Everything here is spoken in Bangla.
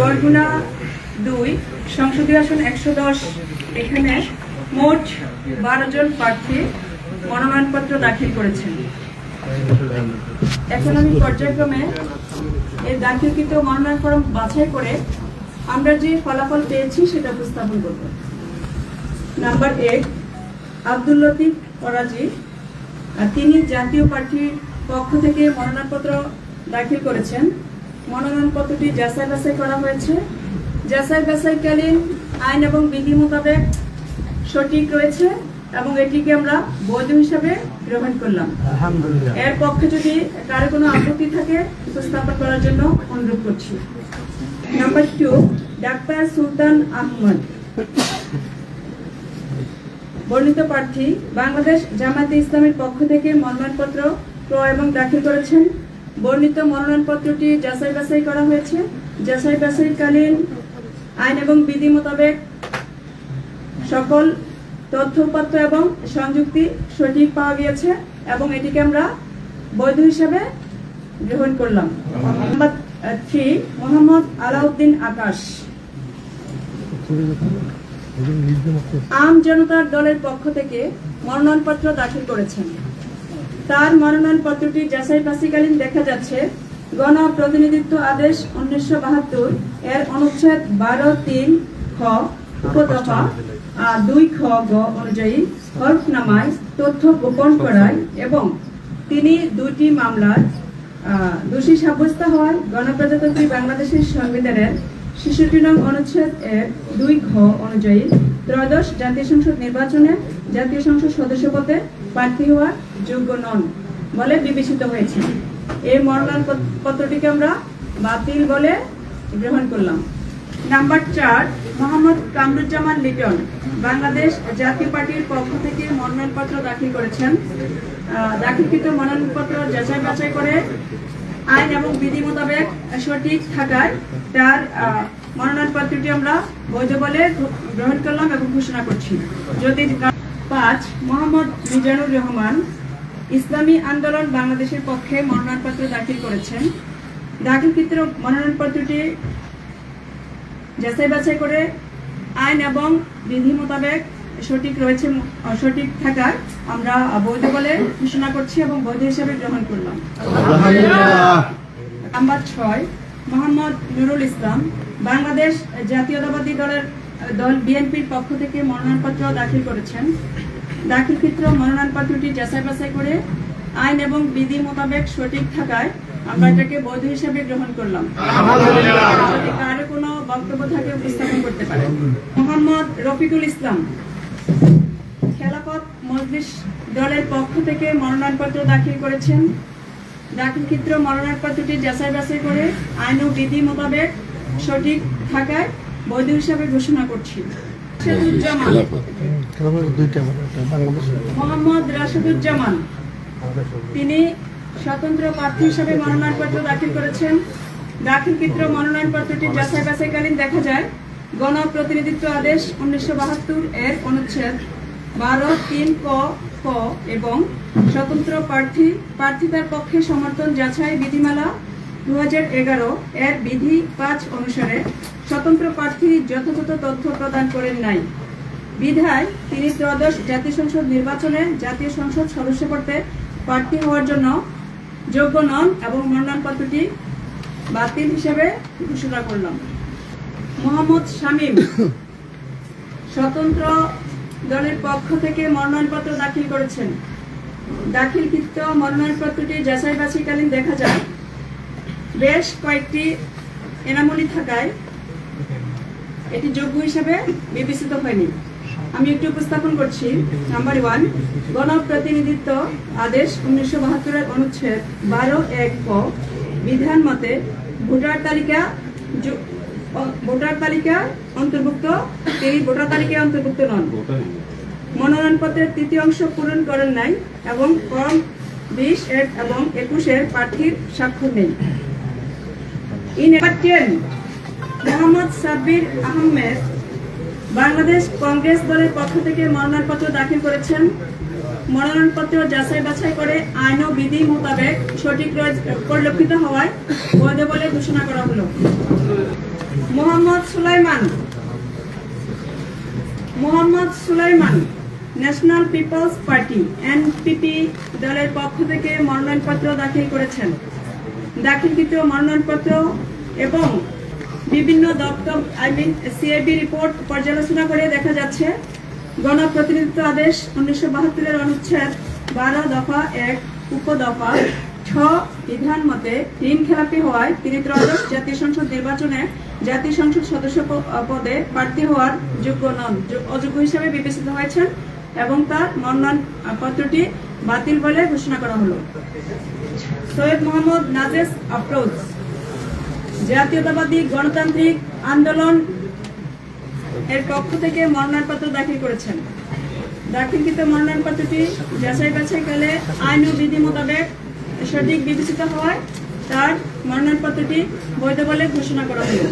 বরগুনা দুই, সংসদীয় আসন একশো দশ, এখানে মোট বারো জন প্রার্থী মনোনয়নপত্র দাখিল করেছেন। এখন আমি পর্যায়ক্রমে এর দাখিলকৃত মনোনয়ন ফরম বাছাই করে আমরা যে ফলাফল পেয়েছি সেটা উপস্থাপন করব। নাম্বার এক, আব্দুল লতিফ ফরাজি তিনি জাতীয় পার্টির পক্ষ থেকে মনোনয়নপত্র দাখিল করেছেন। মনোনয়নপত্রটি যাচাই বাছাই করা হয়েছে। যাচাই বাছাইকালীন আইন এবং বিধি মোতাবেক সঠিক রয়েছে এবং এটিকে আমরা বৈধ হিসাবে গ্রহণ করলাম। এর পক্ষে যদি কারও কোনো আপত্তি থাকে উপস্থাপন করার জন্য অনুরোধ করছি। Number two doctor Sultan Ahmad. বর্ণিত প্রার্থী বাংলাদেশ জামায়াতে ইসলামের পক্ষ থেকে মনোনয়নপত্র ক্রয় এবং দাখিল করেছেন। বর্ণিত মনোনয়নপত্রটি যাচাই বাছাই করা হয়েছে। যাচাই বাছাইকালীন আইন এবং বিধি মোতাবেক সকল তথ্যপত্র এবং সংযুক্তি সঠিক পাওয়া গিয়েছে এবং এটিকে আমরা বৈধ হিসাবে গ্রহণ করলাম। থ্রি, মোহাম্মদ আলাউদ্দিন আকাশ। আম জনতার দলের পক্ষ থেকে মনোনয়নপত্র দাখিল করেছেন। তার মনোনয়নপত্রটি যাচাই বাছাইকালীন দেখা যাচ্ছে। গণ প্রতিনিধিত্ব আদেশ উনিশশো বাহাত্তর এর অনুচ্ছেদ বারো তিন খ উপদফা দুই খ, গ অনুযায়ী হরফনামায় তথ্য গোপন করায় এবং তিনি দুটি মামলার দোষী সাব্যস্ত হওয়ায় গণপ্রজাতন্ত্রী বাংলাদেশের সংবিধানের শিশুটি নং অনুচ্ছেদ এর দুই ঘ অনুযায়ী ত্রয়োদশ জাতীয় সংসদ নির্বাচনে জাতীয় সংসদ সদস্য পদে প্রার্থী হওয়ার যোগ্য নন বলে বিবেচিত হয়েছে। এই মনোনয়ন পত্রটিকে আমরা বাতিল বলে গ্রহণ করলাম। নাম্বার চার মোহাম্মদ কামরুজ্জামান লিটন বাংলাদেশ জাতীয় পার্টির পক্ষ থেকে মনোনয়নপত্র দাখিল করেছেন। দাখিলকৃত মনোনয়নপত্র যাচাই বাছাই করে আইন এবং বিধি মোতাবেক সঠিক থাকায় তার আহ, মনোনয়নপত্রটি আমরা বৈধ বলে গ্রহণ করলাম এবং ঘোষণা করছি। যদি পাঁচ মোহাম্মদ মিজানুর রহমান ইসলামী আন্দোলন বাংলাদেশের পক্ষে মনোনয়নপত্র দাখিল করেছেন। দাখিলকৃত মনোনয়নপত্রটি যাচাই বাছাই করে আইন এবং বিধি মোতাবেক সঠিক রয়েছে সঠিক থাকার আমরা বৈধ বলে ঘোষণা করছি এবং বৈধ হিসেবে গ্রহণ করলাম। নাম্বার ছয় মোহাম্মদ নুরুল ইসলাম বাংলাদেশ জাতীয়তাবাদী দলের দল বিএনপির পক্ষ থেকে মনোনয়নপত্র দাখিল করেছেন। দাখিলকৃত মনোনয়নপত্রটি যাচাই বাছাই করে আইন এবং বিধি মোতাবেক সঠিক থাকায় আমরা এটাকে বৈধ হিসেবে গ্রহণ করলাম। যদি কারও কোনো বক্তব্য থাকে, উপস্থাপন করতে পারে। মোহাম্মদ রফিকুল ইসলাম, খেলাফত মজলিস দলের পক্ষ থেকে মনোনয়নপত্র দাখিল করেছেন। দাখিলকৃত মনোনয়নপত্রটি যাচাই বাছাই করে আইন ও বিধি মোতাবেক সঠিক থাকায় বৈধ হিসাবে ঘোষণা করছি। মোহাম্মদ রাশেদুজ্জামান। তিনি স্বতন্ত্র প্রার্থী হিসেবে মনোনয়নপত্র দাখিল করেছেন। দাখিলকৃত মনোনয়নপত্রটি যাচাই বাছাইকালীন দেখা যায়। গণ প্রতিনিধিত্ব আদেশ উনিশশো বাহাত্তর এর অনুচ্ছেদ বারো তিন ক ক এবং স্বতন্ত্র প্রার্থী প্রার্থিতার পক্ষে সমর্থন যাচাই বিধিমালা দু এর বিধি পাঁচ অনুসারে স্বতন্ত্র প্রার্থী যথাযথ তথ্য প্রদান করেন নাই। বিধায় তিনি ত্রয়োদশ জাতীয় সংসদ নির্বাচনে জাতীয় সংসদ সদস্য পদে প্রার্থী হওয়ার জন্য যোগ্য নন এবং মনোনয়নপত্রটি বাতিল হিসেবে ঘোষণা করলাম। মোহাম্মদ শামীম, স্বতন্ত্র দলের পক্ষ থেকে মনোনয়নপত্র দাখিল করেছেন। দাখিলকৃত মনোনয়নপত্রটি যাচাই বাছাইকালীন দেখা যায়। বেশ কয়েকটি এনামলি থাকায় এটি যোগ্য হিসেবে বিবেচিত হয়নি। আমি একটু উপস্থাপন করছি। নাম্বার ওয়ান গণপ্রতিনিধিত্ব আদেশ উনিশশো বাহাত্তরের অনুচ্ছেদ বারো এক ক। বিধান মতে ভোটার তালিকা ভোটার তালিকা অন্তর্ভুক্ত, তিনি ভোটার তালিকায় অন্তর্ভুক্ত নন। মনোনয়নপত্রের তৃতীয় অংশ পূরণ করেন নাই এবং ফর্ম বিশ এর এবং একুশের প্রার্থীর স্বাক্ষর নেই। ইন টেন মোহাম্মদ সাব্বির আহমেদ। বাংলাদেশ কংগ্রেস দলের পক্ষ থেকে মনোনয়নপত্র দাখিল করেছেন। মনোনয়নপত্র যাচাই বাছাই করে আইন ও বিধি মোতাবেক সঠিক পরিলক্ষিত হওয়ায় বৈধ বলে ঘোষণা করা হলো। Mohammad Sulaiman. Mohammad Sulaiman, national people's party, NPP দলের পক্ষ থেকে মনোনয়নপত্র দাখিল করেছেন। দাখিলকৃত মনোনয়নপত্র এবং বিভিন্ন দপ্তর আই মিন সিআইবি রিপোর্ট পর্যালোচনা করে দেখা যাচ্ছে। গণপ্রতিনিধিত্ব আদেশ উনিশশো বাহাত্তরের অনুচ্ছেদ বারো দফা এক উপদফা ছ, বিধান মতে ঋণ খেলাপি হওয়ায় তিনি ত্রয়োদশ জাতীয় সংসদ নির্বাচনে জাতীয় সংসদ সদস্য পদে প্রার্থী হওয়ার যোগ্য নন। অযোগ্য হিসেবে বিবেচিত হয়েছেন এবং তার মনোনয়ন পত্রটি বাতিল বলে ঘোষণা করা হলো। সৈয়দ মোহাম্মদ নাজেস আফরোজ, জাতীয়তাবাদী গণতান্ত্রিক আন্দোলন এর পক্ষ থেকে মনোনয়নপত্র দাখিল করেছেন। দাখিলকৃত মনোনয়নপত্রটি যাচাই বাছাইকালে আইন ও বিধি মোতাবেক সঠিক বিবেচিত হওয়ায় তার মনোনয়নপত্রটি বৈধ বলে ঘোষণা করা হলো।